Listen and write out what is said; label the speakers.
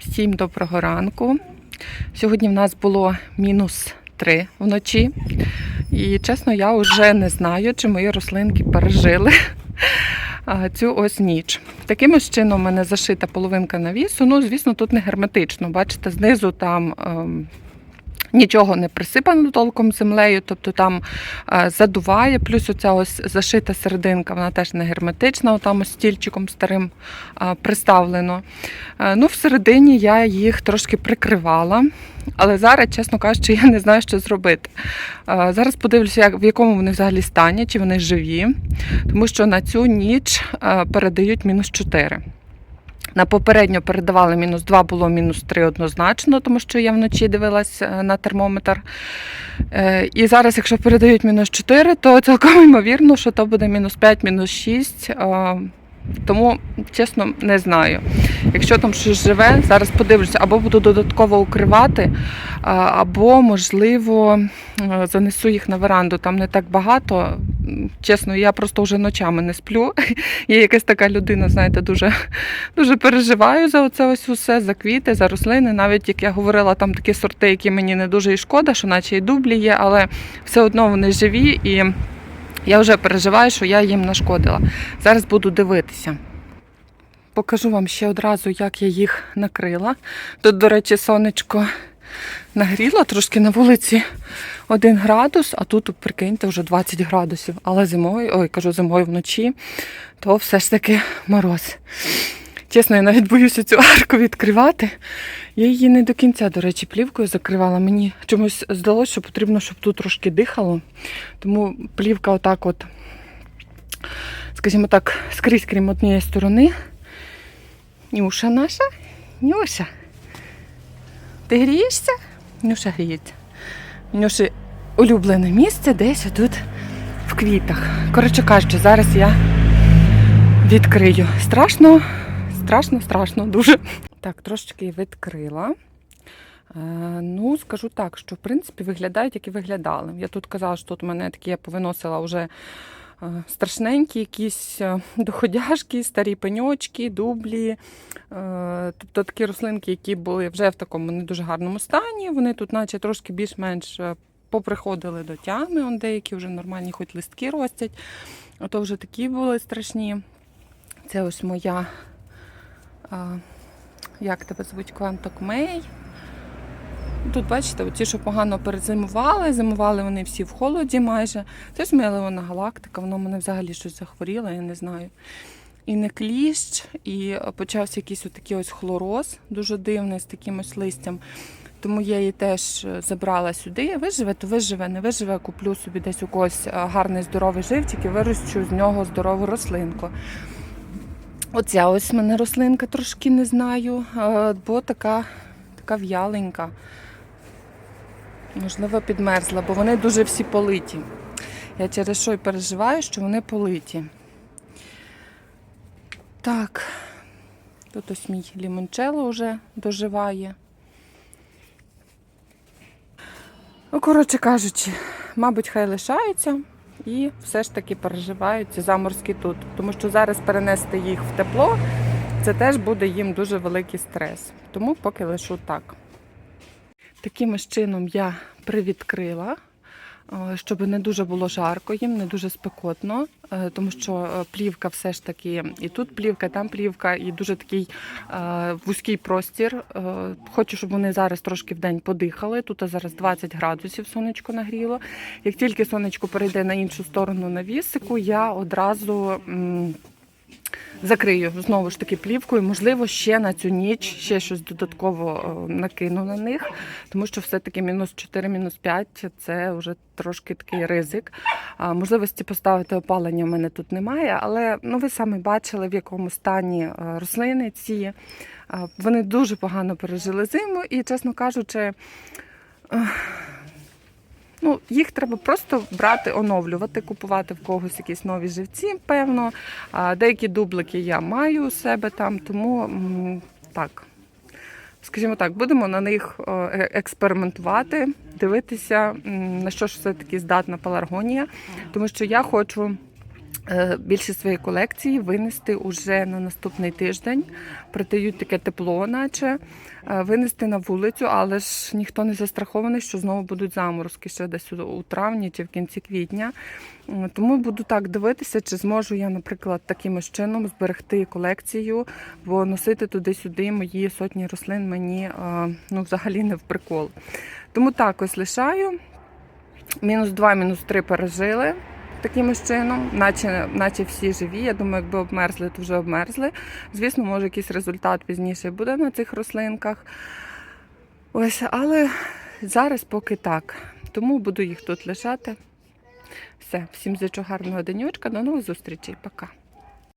Speaker 1: Всім доброго ранку. Сьогодні в нас було мінус 3 вночі. І чесно, я вже не знаю, чи мої рослинки пережили цю ось ніч. Таким ось чином у мене зашита половинка навісу. Ну, звісно, тут не герметично. Бачите, знизу там. Нічого не присипано толком землею, тобто там е, задуває, плюс оця ось зашита серединка, вона теж не герметична, там ось стільчиком старим е, приставлено. Е, ну, всередині я їх трошки прикривала, але зараз, чесно кажучи, я не знаю, що зробити. Зараз подивлюся, в якому вони взагалі стані, чи вони живі, тому що на цю ніч передають мінус 4. На попередньо передавали мінус 2, було мінус 3 однозначно, тому що я вночі дивилась е, на термометр. Е, І зараз, якщо передають мінус 4, то цілком ймовірно, що то буде мінус 5, мінус 6. Е, Тому, чесно, не знаю. Якщо там щось живе, зараз подивлюся, або буду додатково укривати, або, можливо, занесу їх на веранду. Там не так багато. Чесно, я просто вже ночами не сплю. Я якась така людина, знаєте, дуже, дуже переживаю за оце ось усе, за квіти, за рослини. Навіть як я говорила, там такі сорти, які мені не дуже і шкода, що наче і дублі є, але все одно вони живі і я вже переживаю, що я їм нашкодила. Зараз буду дивитися. Покажу вам ще одразу, як я їх накрила. Тут, до речі, сонечко нагріло трошки на вулиці 1 градус, а тут, прикиньте, вже 20 градусів. Але зимою, ой, кажу, зимою вночі, то все ж таки мороз. Чесно, я навіть боюся цю арку відкривати. Я її не до кінця, до речі, плівкою закривала. Мені чомусь здалося, що потрібно, щоб тут трошки дихало. Тому плівка отак от, скажімо так, скрізь крім однієї сторони. Нюша наша? Нюша. Ти грієшся? Нюша гріється. Нюші улюблене місце десь отут в квітах. Коротше кажучи, зараз я відкрию. Страшно, страшно, страшно дуже. Так, трошечки відкрила. Е, ну, скажу так, що в принципі виглядають, як і виглядали. Я тут казала, що тут мене такі я повиносила вже страшненькі, якісь е, доходяшки, старі пеньочки, дублі. Е, тобто такі рослинки, які були вже в такому не дуже гарному стані. Вони тут, наче трошки більш-менш е, поприходили до тями, он деякі вже нормальні, хоч листки ростять. А то вже такі були страшні. Це ось моя, як тебе звуть, Квантокмей. Тут, бачите, ті, що погано перезимували, зимували вони всі в холоді майже. Це ось моя Галактика, воно мене взагалі щось захворіло, я не знаю. І не кліщ, і почався якийсь отакий ось хлороз, дуже дивний, з таким листям. Тому я її теж забрала сюди. Виживе, то виживе, не виживе, куплю собі десь у когось гарний здоровий живчик і вирощу з нього здорову рослинку. Оця ось в мене рослинка трошки не знаю, е, бо така, така в'яленька. Можливо, підмерзла, бо вони дуже всі политі. Я через що й переживаю, що вони политі. Так, тут ось мій лімончело вже доживає. Ну, коротше кажучи, мабуть, хай лишаються і все ж таки переживають ці заморські тут. Тому що зараз перенести їх в тепло, це теж буде їм дуже великий стрес. Тому поки лишу так. Таким чином я привідкрила, е, щоб не дуже було жарко їм, не дуже спекотно, е, тому що е, плівка все ж таки і тут плівка, і там плівка, і дуже такий вузький простір. Хочу, щоб вони зараз трошки в день подихали. Тут зараз 20 градусів сонечко нагріло. Як тільки сонечко перейде на іншу сторону на вісику, я одразу. Закрию знову ж таки плівкою, можливо, ще на цю ніч ще щось додатково е, накину на них, тому що все-таки мінус 4, мінус 5 це вже трошки такий ризик. Можливості поставити опалення в мене тут немає, але ну, ви самі бачили, в якому стані е, рослини ці. Вони дуже погано пережили зиму і, чесно кажучи, е, Ну, їх треба просто брати, оновлювати, купувати в когось якісь нові живці, певно. Деякі дублики я маю у себе там, тому так. Скажімо так, будемо на них е, експериментувати, дивитися, на що ж все-таки здатна пеларгонія. Тому що я хочу більшість своєї колекції винести уже на наступний тиждень. Продають таке тепло, наче е, винести на вулицю, але ж ніхто не застрахований, що знову будуть заморозки ще десь у- травні чи в кінці квітня. Тому буду так дивитися, чи зможу я, наприклад, таким чином зберегти колекцію, бо носити туди-сюди мої сотні рослин мені е, ну, взагалі не в прикол. Тому так ось лишаю. Мінус 2, мінус 3 пережили таким чином, наче, наче всі живі. Я думаю, якби обмерзли, то вже обмерзли. Звісно, може якийсь результат пізніше буде на цих рослинках. Ось, але зараз поки так. Тому буду їх тут лишати. Все, всім зичу гарного денючка, до нових зустрічей. Пока.